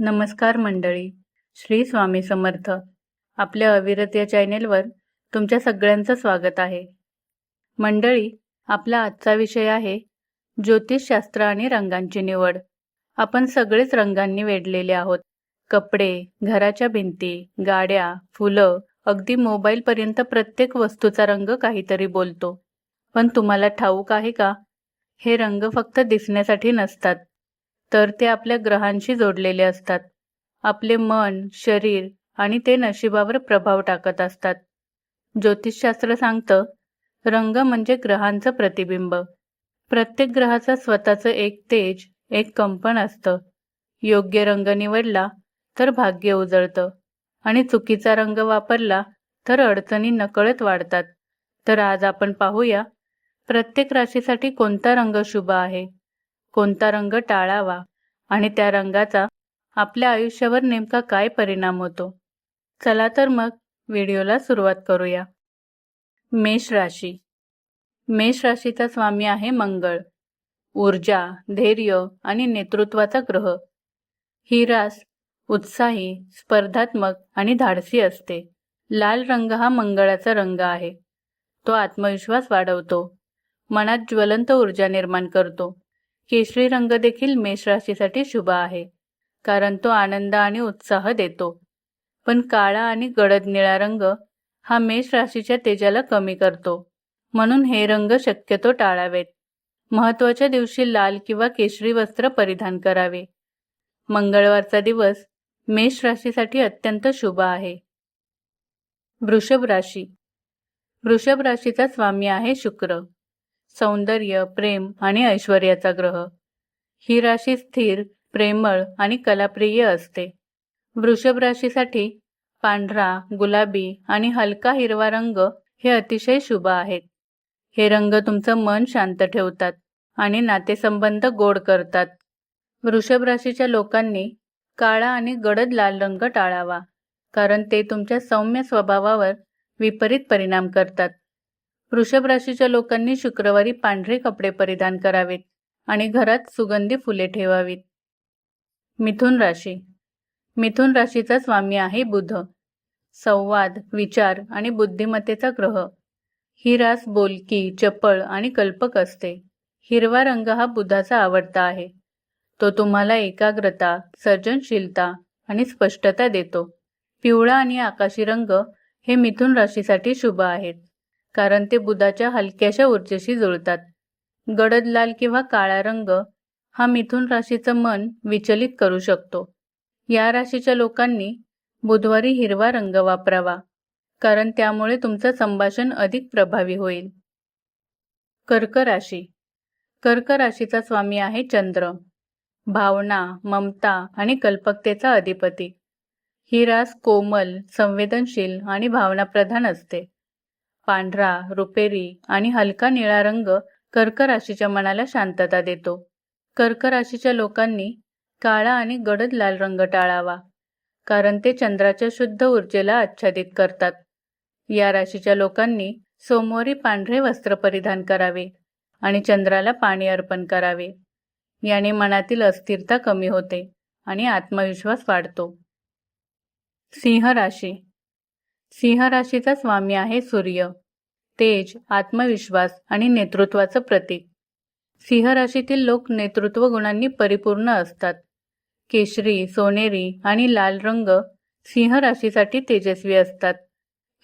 नमस्कार मंडळी. श्री स्वामी समर्थ. आपल्या अविरत या चॅनेलवर तुमच्या सगळ्यांचं स्वागत आहे. मंडळी आपला आजचा विषय आहे ज्योतिषशास्त्र आणि रंगांची निवड. आपण सगळेच रंगांनी वेढलेले आहोत. कपडे घराच्या भिंती गाड्या फुलं अगदी मोबाईलपर्यंत प्रत्येक वस्तूचा रंग काहीतरी बोलतो. पण तुम्हाला ठाऊक आहे का? हे रंग फक्त दिसण्यासाठी नसतात. तर ते आपल्या ग्रहांशी जोडलेले असतात. आपले मन शरीर आणि ते नशिबावर प्रभाव टाकत असतात. ज्योतिषशास्त्र सांगतं रंग म्हणजे ग्रहांचं प्रतिबिंब. प्रत्येक ग्रहाचं स्वतःचं एक तेज एक कंपन असतं. योग्य रंग निवडला तर भाग्य उजळतं आणि चुकीचा रंग वापरला तर अडचणी नकळत वाढतात. तर आज आपण पाहूया प्रत्येक राशीसाठी कोणता रंग शुभ आहे? कोणता रंग टाळावा आणि त्या रंगाचा आपल्या आयुष्यावर नेमका काय परिणाम होतो? चला तर मग व्हिडिओला सुरुवात करूया. मेष राशी. मेष राशीचा स्वामी आहे मंगळ. ऊर्जा धैर्य आणि नेतृत्वाचा ग्रह. ही रास उत्साही स्पर्धात्मक आणि धाडसी असते. लाल रंग हा मंगळाचा रंग आहे. तो आत्मविश्वास वाढवतो. मनात ज्वलंत ऊर्जा निर्माण करतो. केशरी रंग देखील मेष राशीसाठी शुभ आहे कारण तो आनंद आणि उत्साह देतो. पण काळा आणि गडद निळा रंग हा मेष राशीच्या तेजाला कमी करतो. म्हणून हे रंग शक्यतो टाळावेत. महत्त्वाच्या दिवशी लाल किंवा केशरी वस्त्र परिधान करावे. मंगळवारचा दिवस मेष राशीसाठी अत्यंत शुभ आहे. वृषभ राशी. वृषभ राशीचा स्वामी आहे शुक्र. सौंदर्य प्रेम आणि ऐश्वर्याचा ग्रह. ही राशी स्थिर प्रेमळ आणि कलाप्रिय असते. वृषभ राशीसाठी पांढरा गुलाबी आणि हलका हिरवा रंग हे अतिशय शुभ आहेत. हे रंग तुमचं मन शांत ठेवतात आणि नातेसंबंध गोड करतात. वृषभ राशीच्या लोकांनी काळा आणि गडद लाल रंग टाळावा कारण ते तुमच्या सौम्य स्वभावावर विपरीत परिणाम करतात. वृषभ राशीच्या लोकांनी शुक्रवारी पांढरे कपडे परिधान करावेत आणि घरात सुगंधी फुले ठेवावीत. मिथुन राशी. मिथुन राशीचा स्वामी आहे बुध. संवाद विचार आणि बुद्धिमत्तेचा ग्रह. ही रास बोलकी चपळ आणि कल्पक असते. हिरवा रंग हा बुधाचा आवडता आहे. तो तुम्हाला एकाग्रता सर्जनशीलता आणि स्पष्टता देतो. पिवळा आणि आकाशी रंग हे मिथुन राशीसाठी शुभ आहेत. कारण ते बुधाच्या हलक्याशा ऊर्जेशी जुळतात. गडद लाल किंवा काळा रंग हा मिथुन राशीचं मन विचलित करू शकतो. या राशीच्या लोकांनी बुधवारी हिरवा रंग वापरावा कारण त्यामुळे तुमचं संभाषण अधिक प्रभावी होईल. कर्क राशी. कर्क राशीचा स्वामी आहे चंद्र. भावना ममता आणि कल्पकतेचा अधिपती. ही रास कोमल संवेदनशील आणि भावनाप्रधान असते. पांढरा रुपेरी आणि हलका निळा रंग कर्क राशीच्या मनाला शांतता देतो. कर्क राशीच्या लोकांनी काळा आणि गडद लाल रंग टाळावा कारण ते चंद्राच्या शुद्ध ऊर्जेला आच्छादित करतात. या राशीच्या लोकांनी सोमवारी पांढरे वस्त्र परिधान करावे आणि चंद्राला पाणी अर्पण करावे. याने मनातील अस्थिरता कमी होते आणि आत्मविश्वास वाढतो. सिंह राशी सिंह राशीचा स्वामी आहे सूर्य. तेज आत्मविश्वास आणि नेतृत्वाचं प्रतीक. सिंह राशीतील लोक नेतृत्व गुणांनी परिपूर्ण असतात. केशरी सोनेरी आणि लाल रंग सिंह राशीसाठी तेजस्वी असतात.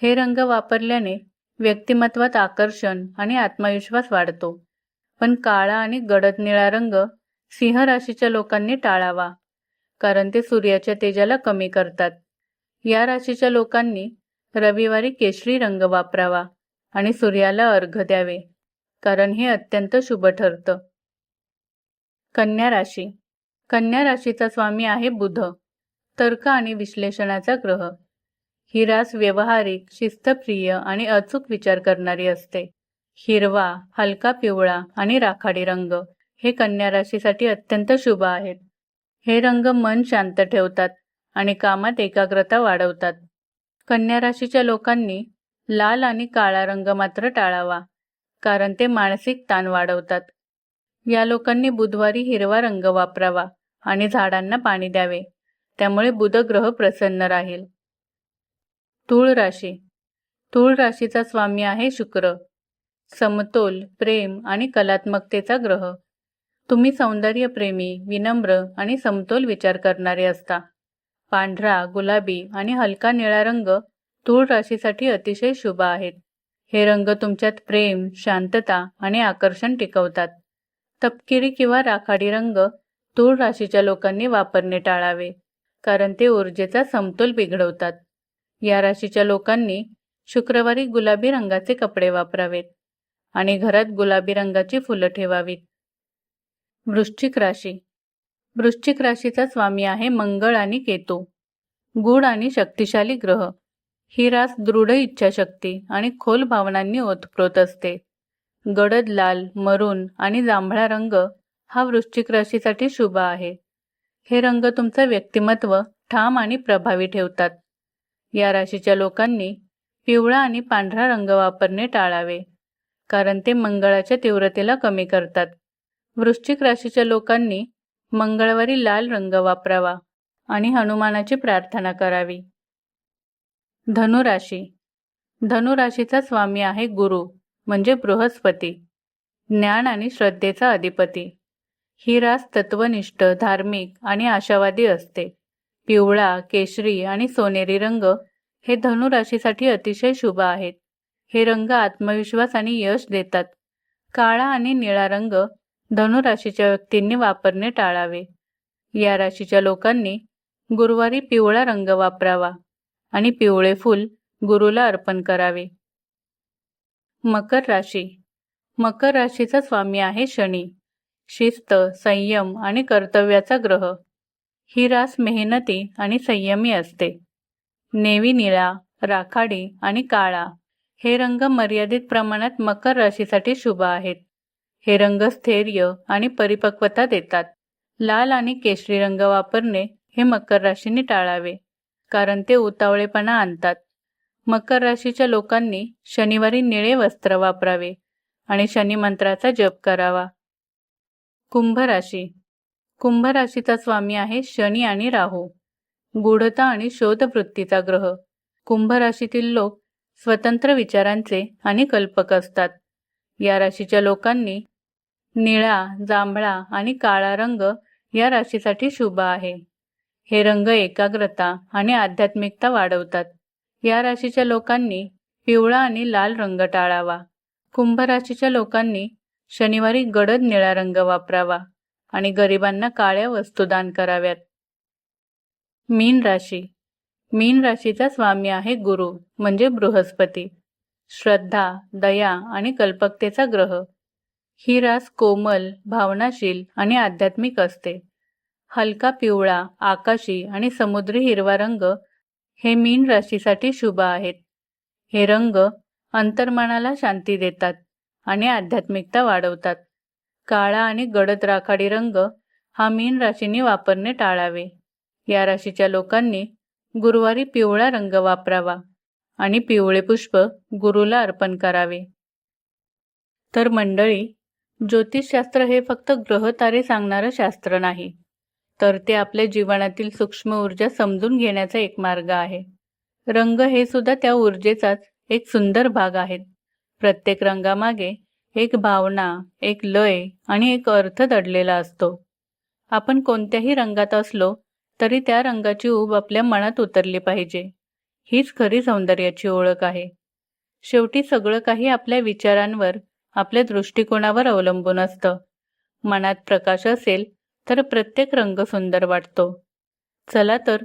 हे रंग वापरल्याने व्यक्तिमत्वात आकर्षण आणि आत्मविश्वास वाढतो. पण काळा आणि गडद निळा रंग सिंह राशीच्या लोकांनी टाळावा कारण ते सूर्याच्या तेजाला कमी करतात. या राशीच्या लोकांनी रविवारी केशरी रंग वापरावा आणि सूर्याला अर्घ द्यावे कारण हे अत्यंत शुभ ठरतं. कन्या राशी. कन्या राशीचा स्वामी आहे बुध तर्क आणि विश्लेषणाचा ग्रह. ही रास व्यवहारिक शिस्तप्रिय आणि अचूक विचार करणारी असते. हिरवा हलका पिवळा आणि राखाडी रंग हे कन्या राशीसाठी अत्यंत शुभ आहेत. हे रंग मन शांत ठेवतात आणि कामात एकाग्रता वाढवतात. कन्या राशीच्या लोकांनी लाल आणि काळा रंग मात्र टाळावा कारण ते मानसिक ताण वाढवतात. या लोकांनी बुधवारी हिरवा रंग वापरावा आणि झाडांना पाणी द्यावे त्यामुळे बुधग्रह प्रसन्न राहील. तूळ राशी. तूळ राशीचा स्वामी आहे शुक्र. समतोल प्रेम आणि कलात्मकतेचा ग्रह. तुम्ही सौंदर्यप्रेमी विनम्र आणि समतोल विचार करणारे असता. पांढरा गुलाबी आणि हलका निळा रंग तूळ राशीसाठी अतिशय शुभ आहेत. हे रंग तुमच्यात प्रेम शांतता आणि आकर्षण टिकवतात. तपकिरी किंवा राखाडी रंग तूळ राशीच्या लोकांनी वापरणे टाळावे कारण ते ऊर्जेचा समतोल बिघडवतात. या राशीच्या लोकांनी शुक्रवारी गुलाबी रंगाचे कपडे वापरावेत आणि घरात गुलाबी रंगाची फुलं ठेवावीत. वृश्चिक राशी वृश्चिक राशीचा स्वामी आहे मंगळ आणि केतू. गुढ आणि शक्तिशाली ग्रह. ही रास दृढ इच्छाशक्ती आणि खोल भावनांनी ओतप्रोत असते. गडद लाल मरून आणि जांभळा रंग हा वृश्चिक राशीसाठी शुभ आहे. हे रंग तुमचं व्यक्तिमत्व ठाम आणि प्रभावी ठेवतात. या राशीच्या लोकांनी पिवळा आणि पांढरा रंग वापरणे टाळावे कारण ते मंगळाच्या तीव्रतेला कमी करतात. वृश्चिक राशीच्या लोकांनी मंगळवारी लाल रंग वापरावा आणि हनुमानाची प्रार्थना करावी. धनुराशी. धनुराशीचा स्वामी आहे गुरु म्हणजे बृहस्पती. ज्ञान आणि श्रद्धेचा अधिपती. ही रास तत्वनिष्ठ धार्मिक आणि आशावादी असते. पिवळा केशरी आणि सोनेरी रंग हे धनुराशीसाठी अतिशय शुभ आहेत. हे रंग आत्मविश्वास आणि यश देतात. काळा आणि निळा रंग धनुराशीच्या व्यक्तींनी वापरणे टाळावे. या राशीच्या लोकांनी गुरुवारी पिवळा रंग वापरावा आणि पिवळे फूल गुरुला अर्पण करावे. मकर राशी. मकर राशीचा स्वामी आहे शनी. शिस्त संयम आणि कर्तव्याचा ग्रह. ही रास मेहनती आणि संयमी असते. नेवी निळा राखाडी आणि काळा हे रंग मर्यादित प्रमाणात मकर राशीसाठी शुभ आहेत. हे रंग स्थैर्य आणि परिपक्वता देतात. लाल आणि केशरी रंग वापरणे हे मकर राशीने टाळावे कारण ते उतावळेपणा आणतात. मकर राशीच्या लोकांनी शनिवारी निळे वस्त्र वापरावे आणि शनी मंत्राचा जप करावा. कुंभ राशी. कुंभ राशीचा स्वामी आहे शनी आणि राहू. गूढता आणि शोधवृत्तीचा ग्रह. कुंभ राशीतील लोक स्वतंत्र विचारांचे आणि कल्पक असतात. या राशीच्या लोकांनी निळा जांभळा आणि काळा रंग या राशीसाठी शुभ आहे. हे रंग एकाग्रता आणि आध्यात्मिकता वाढवतात. या राशीच्या लोकांनी पिवळा आणि लाल रंग टाळावा. कुंभ राशीच्या लोकांनी शनिवारी गडद निळा रंग वापरावा आणि गरिबांना काळ्या वस्तू दान कराव्यात. मीन राशी. मीन राशीचा स्वामी आहे गुरु म्हणजे बृहस्पती. श्रद्धा दया आणि कल्पकतेचा ग्रह. ही रास कोमल भावनाशील आणि आध्यात्मिक असते. हलका पिवळा आकाशी आणि समुद्री हिरवा रंग हे मीन राशीसाठी शुभ आहेत. हे रंग अंतर्मनाला शांती देतात आणि आध्यात्मिकता वाढवतात. काळा आणि गडद राखाडी रंग हा मीन राशीने वापरणे टाळावे. या राशीच्या लोकांनी गुरुवारी पिवळा रंग वापरावा आणि पिवळे पुष्प गुरुला अर्पण करावे. तर मंडळी ज्योतिषशास्त्र हे फक्त ग्रह तारे सांगणारं शास्त्र नाही तर ते आपल्या जीवनातील सूक्ष्म ऊर्जा समजून घेण्याचा एक मार्ग आहे. रंग हे सुद्धा त्या ऊर्जेचाच एक सुंदर भाग आहेत. प्रत्येक रंगामागे एक भावना एक लय आणि एक अर्थ दडलेला असतो. आपण कोणत्याही रंगात असलो तरी त्या रंगाची ऊब आपल्या मनात उतरली पाहिजे. हीच खरी सौंदर्याची ओळख आहे. शेवटी सगळं काही आपल्या विचारांवर आपल्या दृष्टिकोनावर अवलंबून असतं. मनात प्रकाश असेल तर प्रत्येक रंग सुंदर वाटतो. चला तर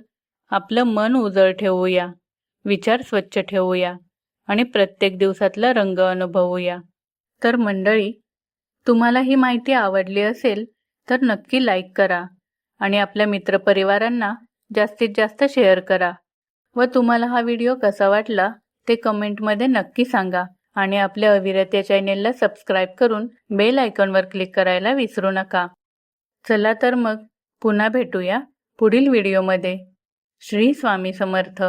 आपलं मन उजळ ठेवूया विचार स्वच्छ ठेवूया आणि प्रत्येक दिवसातला रंग अनुभवूया. तर मंडळी तुम्हाला ही माहिती आवडली असेल तर नक्की लाईक करा आणि आपल्या मित्रपरिवारांना जास्तीत जास्त शेअर करा. व तुम्हाला हा व्हिडिओ कसा वाटला ते कमेंटमध्ये नक्की सांगा. आणि आपल्या अविरत्या चॅनेलला सबस्क्राईब करून बेल आयकॉनवर क्लिक करायला विसरू नका. चला तर मग पुन्हा भेटूया पुढील व्हिडिओमध्ये श्री स्वामी समर्थ.